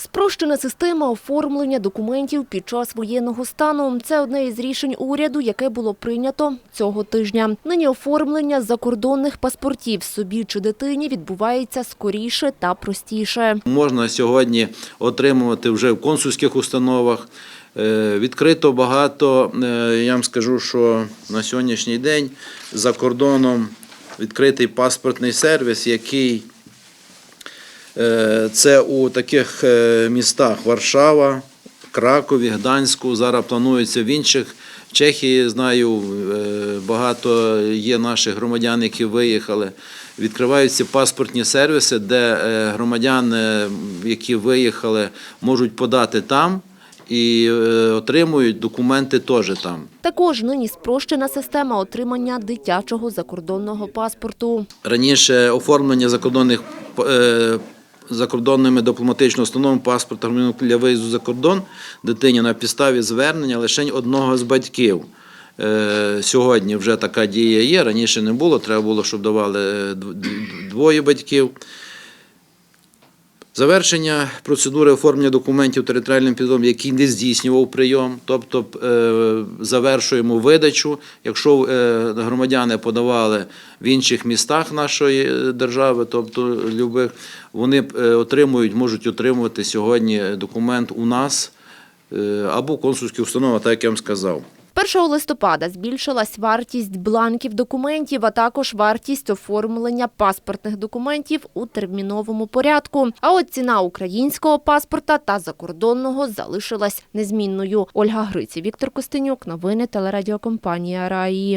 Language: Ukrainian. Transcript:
Спрощена система оформлення документів під час воєнного стану – це одне із рішень уряду, яке було прийнято цього тижня. Нині оформлення закордонних паспортів собі чи дитині відбувається скоріше та простіше. Можна сьогодні отримувати вже в консульських установах. Е, Відкрито багато. е, Я вам скажу, що на сьогоднішній день за кордоном відкритий паспортний сервіс, який це у таких е, містах Варшава, Кракові, Гданську. Зараз планується в інших. В Чехії знаю, е, багато є наших громадян, які виїхали. Відкриваються паспортні сервіси, де е, громадяни, які виїхали, можуть подати там і е, отримують документи теж там. Також нині спрощена система отримання дитячого закордонного паспорту. Раніше оформлення закордонних е, закордонними дипломатичними установами паспорта для виїзду за кордон дитині на підставі звернення лише одного з батьків. Е, Сьогодні вже така дія є. Раніше не було. Треба було, щоб давали е, дв- дв- двоє батьків. Завершення процедури оформлення документів територіальним підрозділом, який не здійснював прийом, тобто е, завершуємо видачу. Якщо е, громадяни подавали в інших містах нашої держави, тобто любих, вони е, отримують, можуть отримувати сьогодні документ у нас або в консульській установі, так як я вам сказав. 1 листопада збільшилась вартість бланків документів, а також вартість оформлення паспортних документів у терміновому порядку. А от ціна українського паспорта та закордонного залишилась незмінною. Ольга Гриці, Віктор Костенюк, новини телерадіокомпанія Раї.